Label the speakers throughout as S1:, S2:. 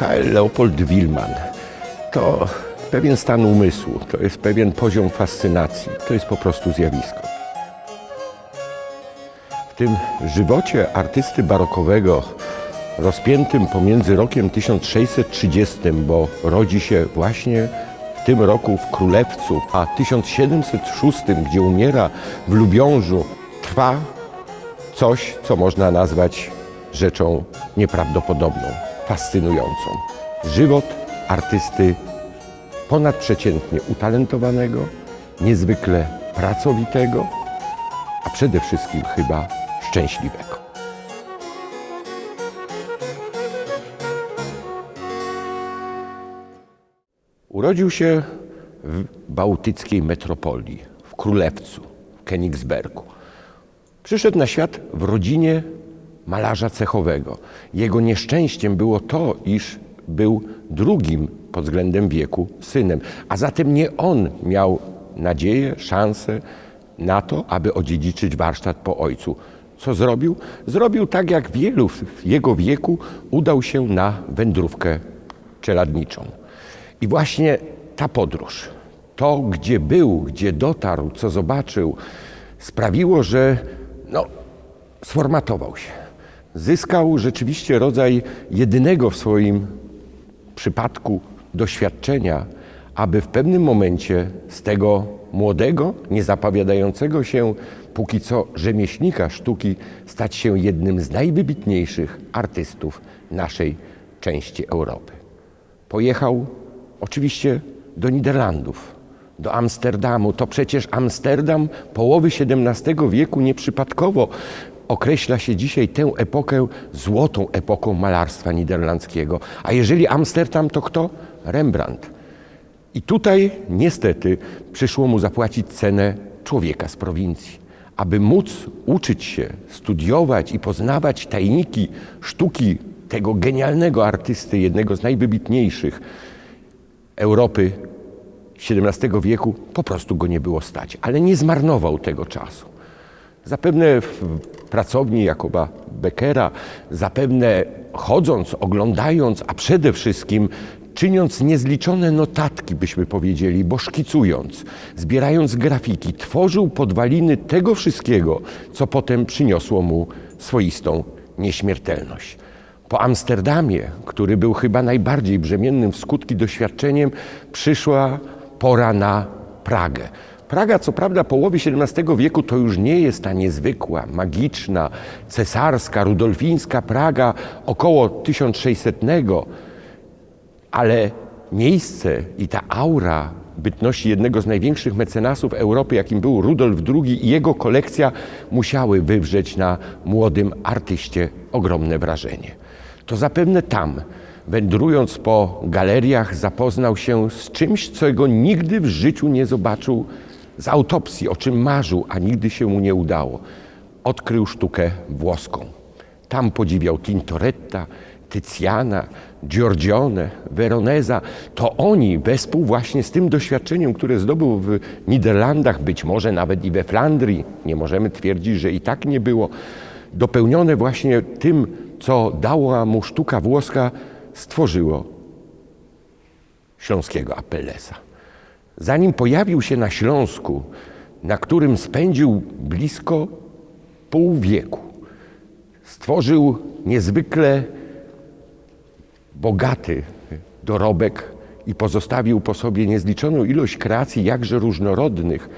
S1: Michael Leopold Wilman to pewien stan umysłu, to jest pewien poziom fascynacji, to jest po prostu zjawisko. W tym żywocie artysty barokowego, rozpiętym pomiędzy rokiem 1630, bo rodzi się właśnie w tym roku w Królewcu, a 1706, gdzie umiera w Lubiążu, trwa coś, co można nazwać rzeczą nieprawdopodobną, fascynującą. Żywot artysty ponadprzeciętnie utalentowanego, niezwykle pracowitego, a przede wszystkim chyba szczęśliwego. Urodził się w bałtyckiej metropolii, w Królewcu, w Königsbergu. Przyszedł na świat w rodzinie malarza cechowego. Jego nieszczęściem było to, iż był drugim pod względem wieku synem, a zatem nie on miał nadzieję, szansę na to, aby odziedziczyć warsztat po ojcu. Co zrobił? Zrobił tak jak wielu w jego wieku, udał się na wędrówkę czeladniczą. I właśnie ta podróż, to gdzie był, gdzie dotarł, co zobaczył, sprawiło, że no, sformatował się. Zyskał rzeczywiście rodzaj jedynego w swoim przypadku doświadczenia, aby w pewnym momencie z tego młodego, niezapowiadającego się póki co rzemieślnika sztuki stać się jednym z najwybitniejszych artystów naszej części Europy. Pojechał oczywiście do Niderlandów, do Amsterdamu. To przecież Amsterdam połowy XVII wieku nieprzypadkowo określa się dzisiaj tę epokę złotą epoką malarstwa niderlandzkiego. A jeżeli Amsterdam, to kto? Rembrandt. I tutaj niestety przyszło mu zapłacić cenę człowieka z prowincji. Aby móc uczyć się, studiować i poznawać tajniki sztuki tego genialnego artysty, jednego z najwybitniejszych Europy XVII wieku, po prostu go nie było stać. Ale nie zmarnował tego czasu. Zapewne w pracowni Jakoba Beckera, zapewne chodząc, oglądając, a przede wszystkim czyniąc niezliczone notatki, byśmy powiedzieli, bo szkicując, zbierając grafiki, tworzył podwaliny tego wszystkiego, co potem przyniosło mu swoistą nieśmiertelność. Po Amsterdamie, który był chyba najbardziej brzemiennym w skutki doświadczeniem, przyszła pora na Pragę. Praga, co prawda, połowy XVII wieku to już nie jest ta niezwykła, magiczna, cesarska, rudolfińska Praga około 1600, ale miejsce i ta aura bytności jednego z największych mecenasów Europy, jakim był Rudolf II i jego kolekcja, musiały wywrzeć na młodym artyście ogromne wrażenie. To zapewne tam, wędrując po galeriach, zapoznał się z czymś, czego nigdy w życiu nie zobaczył z autopsji, o czym marzył, a nigdy się mu nie udało. Odkrył sztukę włoską. Tam podziwiał Tintoretta, Tycjana, Giorgione, Veroneza. To oni wespół właśnie z tym doświadczeniem, które zdobył w Niderlandach, być może nawet i we Flandrii, nie możemy twierdzić, że i tak nie było, dopełnione właśnie tym, co dała mu sztuka włoska, stworzyło śląskiego Apellesa. Zanim pojawił się na Śląsku, na którym spędził blisko pół wieku, stworzył niezwykle bogaty dorobek i pozostawił po sobie niezliczoną ilość kreacji, jakże różnorodnych.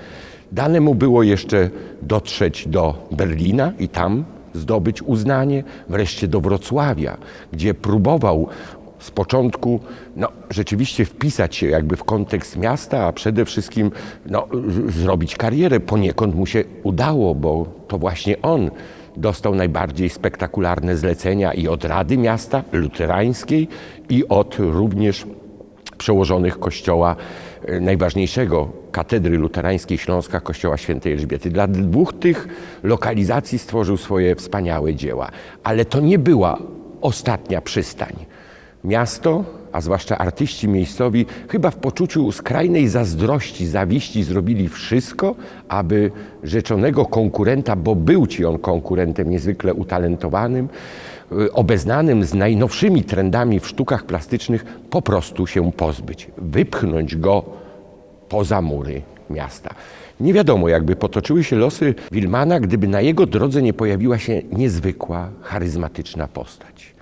S1: Dane mu było jeszcze dotrzeć do Berlina i tam zdobyć uznanie, wreszcie do Wrocławia, gdzie próbował z początku no, rzeczywiście wpisać się jakby w kontekst miasta, a przede wszystkim no, zrobić karierę. Poniekąd mu się udało, bo to właśnie on dostał najbardziej spektakularne zlecenia i od Rady Miasta Luterańskiej, i od również przełożonych kościoła e, najważniejszego katedry luterańskiej Śląska, kościoła świętej Elżbiety. Dla dwóch tych lokalizacji stworzył swoje wspaniałe dzieła. Ale to nie była ostatnia przystań. Miasto, a zwłaszcza artyści miejscowi, chyba w poczuciu skrajnej zazdrości, zawiści zrobili wszystko, aby rzeczonego konkurenta, bo był ci on konkurentem niezwykle utalentowanym, y, obeznanym z najnowszymi trendami w sztukach plastycznych, po prostu się pozbyć, wypchnąć go poza mury miasta. Nie wiadomo, jakby potoczyły się losy Wilmana, gdyby na jego drodze nie pojawiła się niezwykła, charyzmatyczna postać.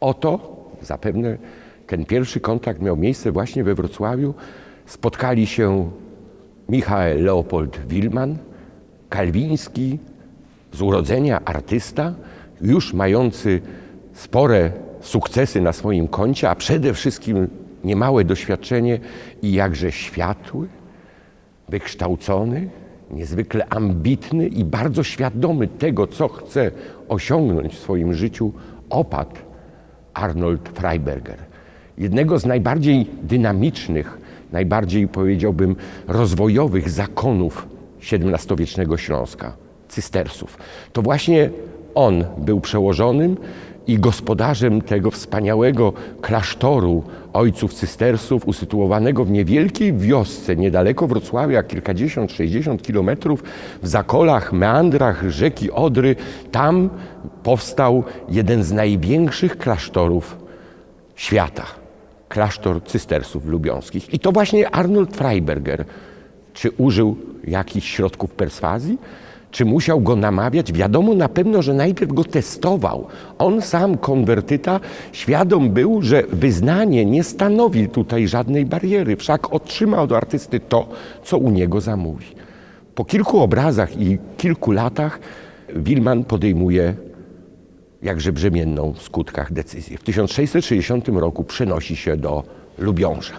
S1: Oto zapewne ten pierwszy kontakt miał miejsce właśnie we Wrocławiu. Spotkali się Michał Leopold Wilman, kalwiński, z urodzenia artysta, już mający spore sukcesy na swoim koncie, a przede wszystkim niemałe doświadczenie i jakże światły, wykształcony, niezwykle ambitny i bardzo świadomy tego, co chce osiągnąć w swoim życiu, opadł Arnold Freiberger. Jednego z najbardziej dynamicznych, najbardziej powiedziałbym rozwojowych zakonów XVII-wiecznego Śląska, cystersów. To właśnie on był przełożonym i gospodarzem tego wspaniałego klasztoru ojców cystersów, usytuowanego w niewielkiej wiosce niedaleko Wrocławia, kilkadziesiąt, sześćdziesiąt kilometrów w zakolach, meandrach rzeki Odry. Tam powstał jeden z największych klasztorów świata. Klasztor cystersów lubiąskich. I to właśnie Arnold Freiberger, czy użył jakichś środków perswazji? Czy musiał go namawiać? Wiadomo na pewno, że najpierw go testował. On sam, konwertyta, świadom był, że wyznanie nie stanowi tutaj żadnej bariery, wszak otrzymał od artysty to, co u niego zamówi. Po kilku obrazach i kilku latach Wilman podejmuje jakże brzemienną w skutkach decyzję. W 1660 roku przenosi się do Lubiąża.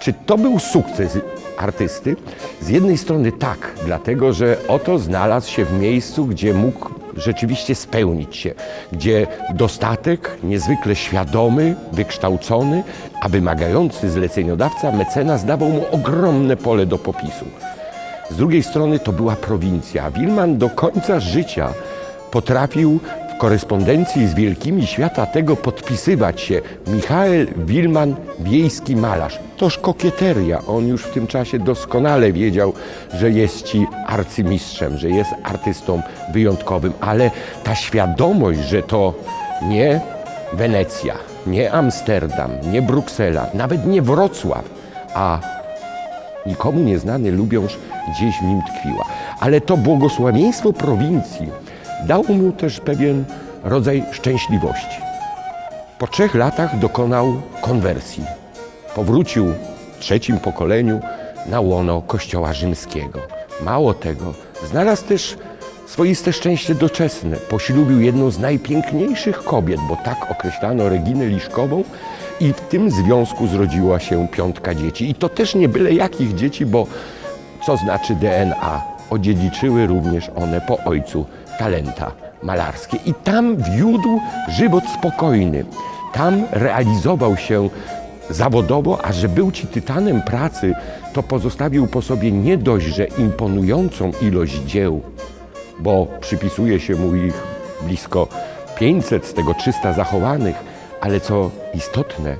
S1: Czy to był sukces artysty? Z jednej strony tak, dlatego że oto znalazł się w miejscu, gdzie mógł rzeczywiście spełnić się, gdzie dostatek, niezwykle świadomy, wykształcony, a wymagający zleceniodawca, mecenas dawał mu ogromne pole do popisu. Z drugiej strony to była prowincja. Wilman do końca życia potrafił w korespondencji z wielkimi świata tego podpisywać się Michał Wilman, wiejski malarz. Toż kokieteria. On już w tym czasie doskonale wiedział, że jest ci arcymistrzem, że jest artystą wyjątkowym, ale ta świadomość, że to nie Wenecja, nie Amsterdam, nie Bruksela, nawet nie Wrocław, a nikomu nieznany Lubiąż gdzieś w nim tkwiła. Ale to błogosławieństwo prowincji dało mu też pewien rodzaj szczęśliwości. Po trzech latach dokonał konwersji. Powrócił w trzecim pokoleniu na łono Kościoła Rzymskiego. Mało tego, znalazł też swoiste szczęście doczesne. Poślubił jedną z najpiękniejszych kobiet, bo tak określano Reginę Liszkową, i w tym związku zrodziła się piątka dzieci. I to też nie byle jakich dzieci, bo co znaczy DNA? Odziedziczyły również one po ojcu talenta malarskie. I tam wiódł żywot spokojny. Tam realizował się zawodowo, a że był ci tytanem pracy, to pozostawił po sobie nie dość, że imponującą ilość dzieł, bo przypisuje się mu ich blisko 500, z tego 300 zachowanych, ale co istotne,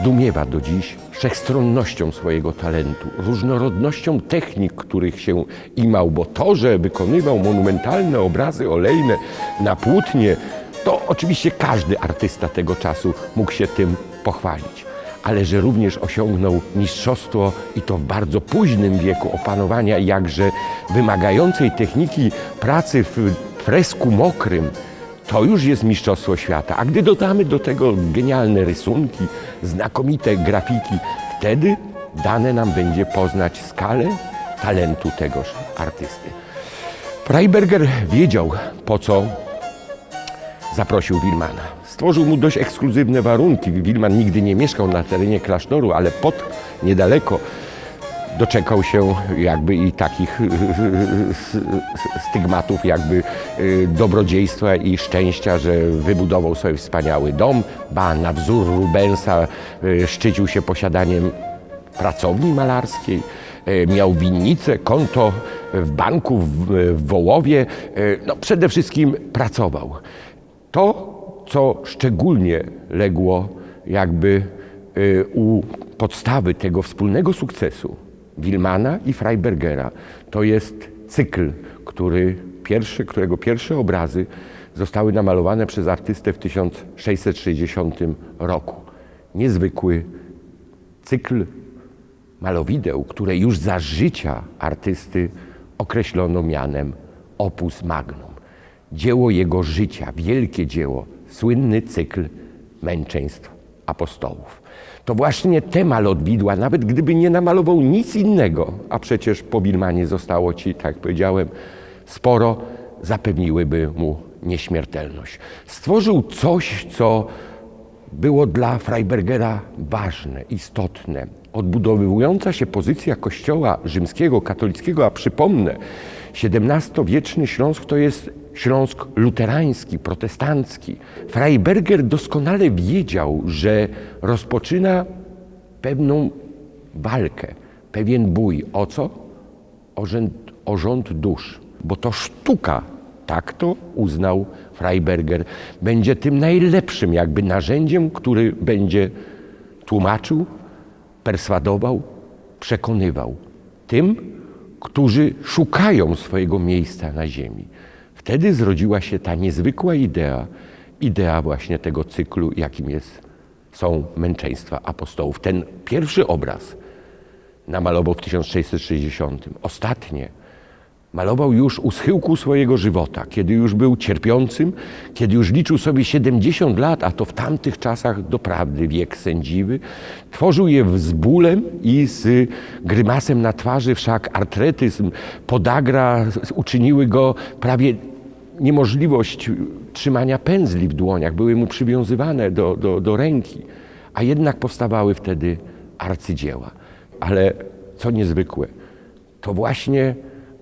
S1: zdumiewa do dziś wszechstronnością swojego talentu, różnorodnością technik, których się imał, bo to, że wykonywał monumentalne obrazy olejne na płótnie, to oczywiście każdy artysta tego czasu mógł się tym pochwalić. Ale że również osiągnął mistrzostwo i to w bardzo późnym wieku opanowania jakże wymagającej techniki pracy w fresku mokrym, to już jest mistrzostwo świata. A gdy dodamy do tego genialne rysunki, znakomite grafiki, wtedy dane nam będzie poznać skalę talentu tegoż artysty. Freiberger wiedział, po co zaprosił Wilmana. Stworzył mu dość ekskluzywne warunki. Wilman nigdy nie mieszkał na terenie klasztoru, ale pod, niedaleko, doczekał się jakby i takich stygmatów jakby y, dobrodziejstwa i szczęścia, że wybudował sobie wspaniały dom, ba na wzór Rubensa y, szczycił się posiadaniem pracowni malarskiej, y, miał winnicę, konto w banku w Wołowie, no przede wszystkim pracował. To, co szczególnie legło jakby u podstawy tego wspólnego sukcesu Wilmana i Freibergera, to jest cykl, który pierwszy, którego pierwsze obrazy zostały namalowane przez artystę w 1660 roku. Niezwykły cykl malowideł, które już za życia artysty określono mianem opus magnum. Dzieło jego życia, wielkie dzieło, słynny cykl męczeństw apostołów. To właśnie te malodwidła, nawet gdyby nie namalował nic innego, a przecież po Bilmanie zostało ci, tak jak powiedziałem, sporo, zapewniłyby mu nieśmiertelność. Stworzył coś, co było dla Freibergera ważne, istotne. Odbudowująca się pozycja Kościoła rzymskiego, katolickiego, a przypomnę, XVII-wieczny Śląsk to jest Śląsk luterański, protestancki. Freiberger doskonale wiedział, że rozpoczyna pewną walkę, pewien bój. O co? O rząd, o rząd dusz, bo to sztuka, tak to uznał Freiberger, będzie tym najlepszym jakby narzędziem, który będzie tłumaczył, perswadował, przekonywał tym, którzy szukają swojego miejsca na ziemi. Wtedy zrodziła się ta niezwykła idea, idea właśnie tego cyklu, jakim jest, są męczeństwa apostołów. Ten pierwszy obraz namalował w 1660. Ostatnie malował już u schyłku swojego żywota, kiedy już był cierpiącym, kiedy już liczył sobie 70 lat, a to w tamtych czasach doprawdy wiek sędziwy. Tworzył je z bólem i z grymasem na twarzy, wszak artretyzm, podagra uczyniły go prawie niemożliwość trzymania pędzli w dłoniach, były mu przywiązywane do, do, do ręki, a jednak powstawały wtedy arcydzieła. Ale co niezwykłe, to właśnie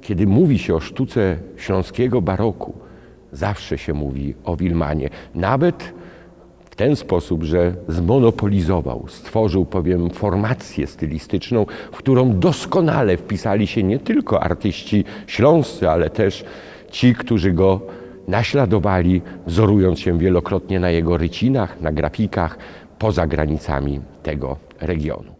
S1: kiedy mówi się o sztuce śląskiego baroku, zawsze się mówi o Wilmanie. Nawet w ten sposób, że zmonopolizował, stworzył, powiem, formację stylistyczną, w którą doskonale wpisali się nie tylko artyści śląscy, ale też ci, którzy go naśladowali, wzorując się wielokrotnie na jego rycinach, na grafikach poza granicami tego regionu.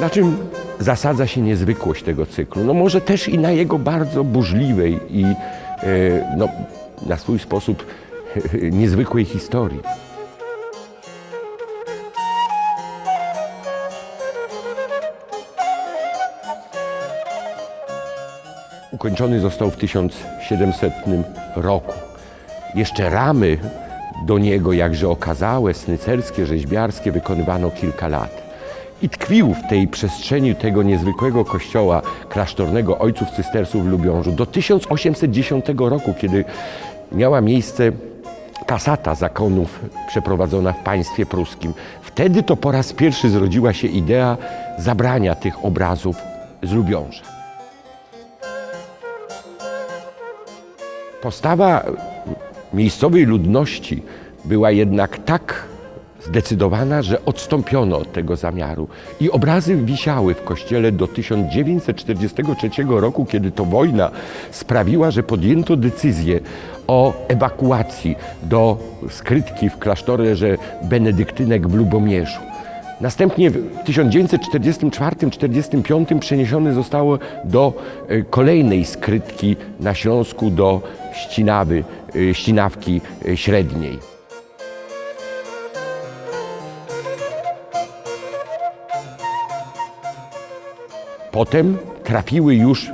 S1: Na czym zasadza się niezwykłość tego cyklu? No może też i na jego bardzo burzliwej i e, no, na swój sposób niezwykłej historii. Ukończony został w 1700 roku. Jeszcze ramy do niego, jakże okazałe, snycerskie, rzeźbiarskie, wykonywano kilka lat. I tkwił w tej przestrzeni tego niezwykłego kościoła klasztornego ojców cystersów w Lubiążu do 1810 roku, kiedy miała miejsce kasata zakonów przeprowadzona w państwie pruskim. Wtedy to po raz pierwszy zrodziła się idea zabrania tych obrazów z Lubiąża. Postawa miejscowej ludności była jednak tak zdecydowana, że odstąpiono od tego zamiaru. I obrazy wisiały w kościele do 1943 roku, kiedy to wojna sprawiła, że podjęto decyzję o ewakuacji do skrytki w klasztorze benedyktynek w Lubomierzu. Następnie w 1944-1945 przeniesione zostało do e, kolejnej skrytki na Śląsku, do Ścinawy, e, Ścinawki e, Średniej. Potem trafiły już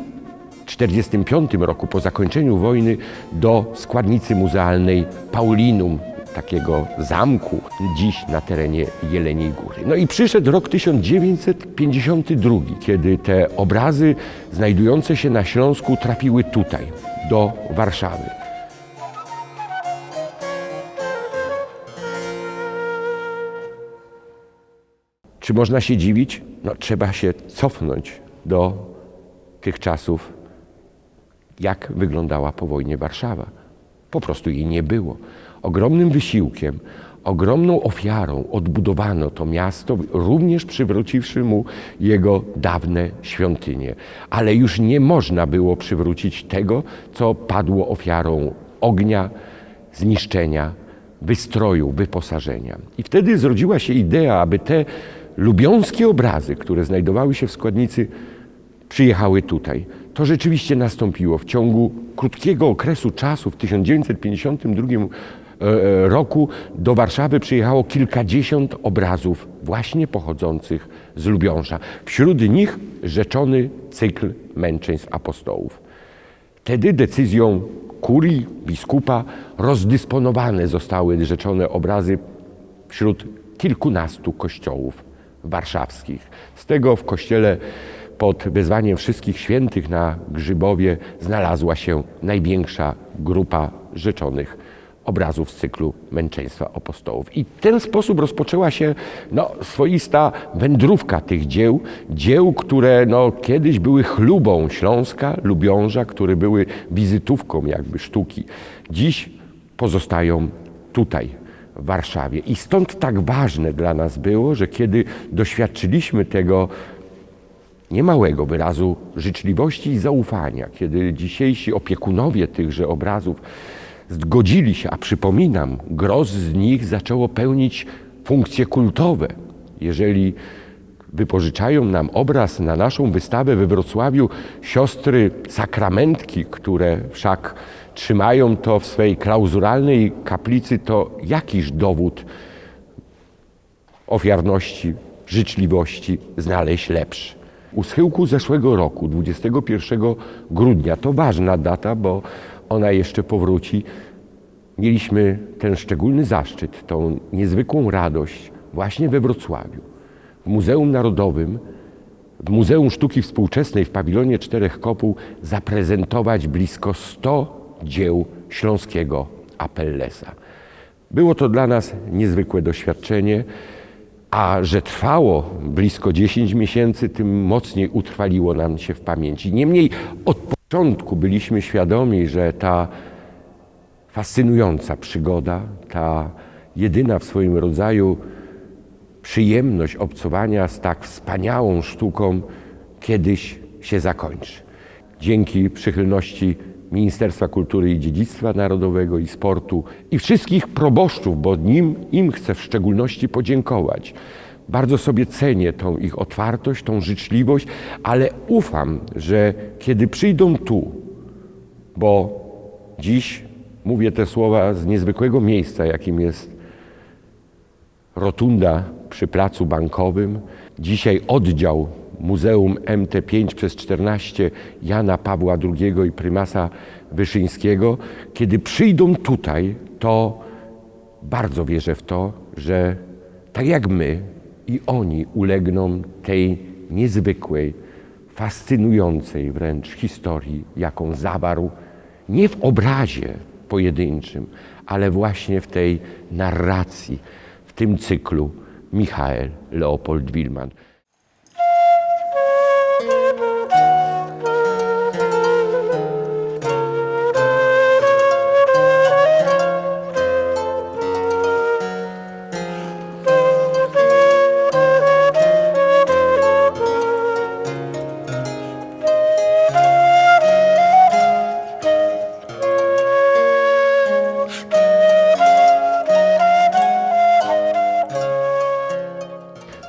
S1: w 1945 roku, po zakończeniu wojny, do składnicy muzealnej Paulinum takiego zamku, dziś na terenie Jeleniej Góry. No i przyszedł rok 1952, kiedy te obrazy znajdujące się na Śląsku trafiły tutaj, do Warszawy. Czy można się dziwić? No, trzeba się cofnąć do tych czasów, jak wyglądała po wojnie Warszawa. Po prostu jej nie było. Ogromnym wysiłkiem, ogromną ofiarą odbudowano to miasto, również przywróciwszy mu jego dawne świątynie. Ale już nie można było przywrócić tego, co padło ofiarą ognia, zniszczenia, wystroju, wyposażenia. I wtedy zrodziła się idea, aby te lubiąskie obrazy, które znajdowały się w składnicy, przyjechały tutaj. To rzeczywiście nastąpiło w ciągu krótkiego okresu czasu. W 1952 e, roku do Warszawy przyjechało kilkadziesiąt obrazów właśnie pochodzących z Lubiąża. Wśród nich rzeczony cykl męczeństw apostołów. Wtedy decyzją kurii, biskupa, rozdysponowane zostały rzeczone obrazy wśród kilkunastu kościołów warszawskich. Z tego w kościele pod wezwaniem wszystkich świętych na Grzybowie znalazła się największa grupa rzeczonych obrazów z cyklu męczeństwa apostołów. I w ten sposób rozpoczęła się no, swoista wędrówka tych dzieł, dzieł, które no, kiedyś były chlubą Śląska, Lubiąża, które były wizytówką jakby sztuki. Dziś pozostają tutaj, w Warszawie. I stąd tak ważne dla nas było, że kiedy doświadczyliśmy tego niemałego wyrazu życzliwości i zaufania, kiedy dzisiejsi opiekunowie tychże obrazów zgodzili się, a przypominam, gros z nich zaczęło pełnić funkcje kultowe. Jeżeli wypożyczają nam obraz na naszą wystawę we Wrocławiu siostry sakramentki, które wszak trzymają to w swej klauzuralnej kaplicy, to jakiż dowód ofiarności, życzliwości znaleźć lepszy. U schyłku zeszłego roku, 21 grudnia, to ważna data, bo ona jeszcze powróci, mieliśmy ten szczególny zaszczyt, tą niezwykłą radość właśnie we Wrocławiu, w Muzeum Narodowym, w Muzeum Sztuki Współczesnej w pawilonie Czterech Kopuł zaprezentować blisko 100 dzieł śląskiego Apellesa. Było to dla nas niezwykłe doświadczenie, a że trwało blisko 10 miesięcy, tym mocniej utrwaliło nam się w pamięci. Niemniej od początku byliśmy świadomi, że ta fascynująca przygoda, ta jedyna w swoim rodzaju przyjemność obcowania z tak wspaniałą sztuką kiedyś się zakończy. Dzięki przychylności Ministerstwa Kultury i Dziedzictwa Narodowego i Sportu i wszystkich proboszczów, bo nim, im chcę w szczególności podziękować. Bardzo sobie cenię tą ich otwartość, tą życzliwość, ale ufam, że kiedy przyjdą tu, bo dziś mówię te słowa z niezwykłego miejsca, jakim jest rotunda przy placu bankowym, dzisiaj oddział Muzeum MT5 przez 14 Jana Pawła II i prymasa Wyszyńskiego, kiedy przyjdą tutaj, to bardzo wierzę w to, że tak jak my i oni ulegną tej niezwykłej, fascynującej wręcz historii, jaką zawarł nie w obrazie pojedynczym, ale właśnie w tej narracji, w tym cyklu Michael Leopold Wilman.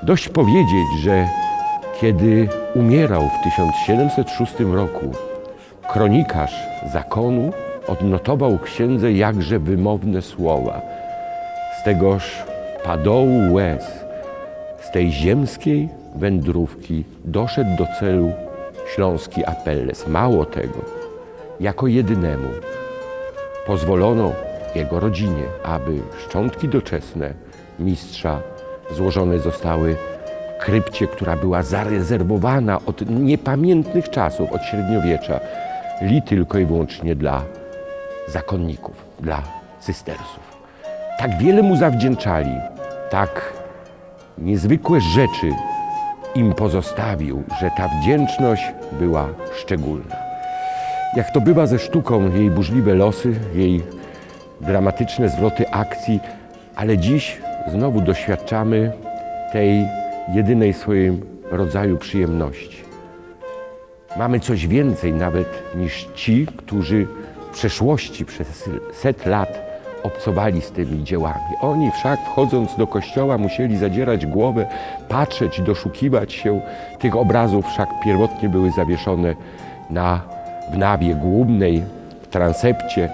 S1: Dość powiedzieć, że kiedy umierał w 1706 roku, kronikarz zakonu odnotował księdze jakże wymowne słowa. Z tegoż padołu łez, z tej ziemskiej wędrówki doszedł do celu śląski Apelles. Mało tego, jako jedynemu pozwolono jego rodzinie, aby szczątki doczesne mistrza złożone zostały w krypcie, która była zarezerwowana od niepamiętnych czasów, od średniowiecza, li tylko i wyłącznie dla zakonników, dla cystersów. Tak wiele mu zawdzięczali, tak niezwykłe rzeczy im pozostawił, że ta wdzięczność była szczególna. Jak to bywa ze sztuką, jej burzliwe losy, jej dramatyczne zwroty akcji, ale dziś znowu doświadczamy tej jedynej swoim rodzaju przyjemności. Mamy coś więcej nawet niż ci, którzy w przeszłości przez set lat obcowali z tymi dziełami. Oni wszak wchodząc do kościoła musieli zadzierać głowę, patrzeć, doszukiwać się tych obrazów, wszak pierwotnie były zawieszone na, w nawie głównej, w transepcie.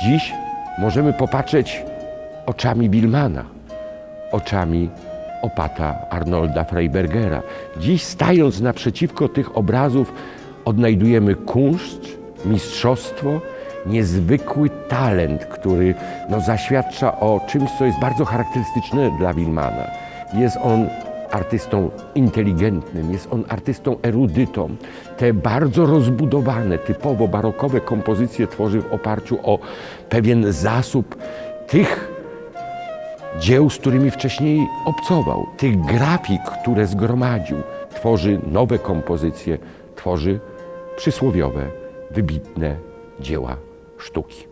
S1: Dziś możemy popatrzeć oczami Wilmana, oczami opata Arnolda Freibergera. Dziś stając naprzeciwko tych obrazów odnajdujemy kunszt, mistrzostwo, niezwykły talent, który no, zaświadcza o czymś, co jest bardzo charakterystyczne dla Wilmana. Jest on artystą inteligentnym, jest on artystą erudytą. Te bardzo rozbudowane, typowo barokowe kompozycje tworzy w oparciu o pewien zasób tych dzieł, z którymi wcześniej obcował, tych grafik, które zgromadził. Tworzy nowe kompozycje, tworzy przysłowiowe, wybitne dzieła sztuki.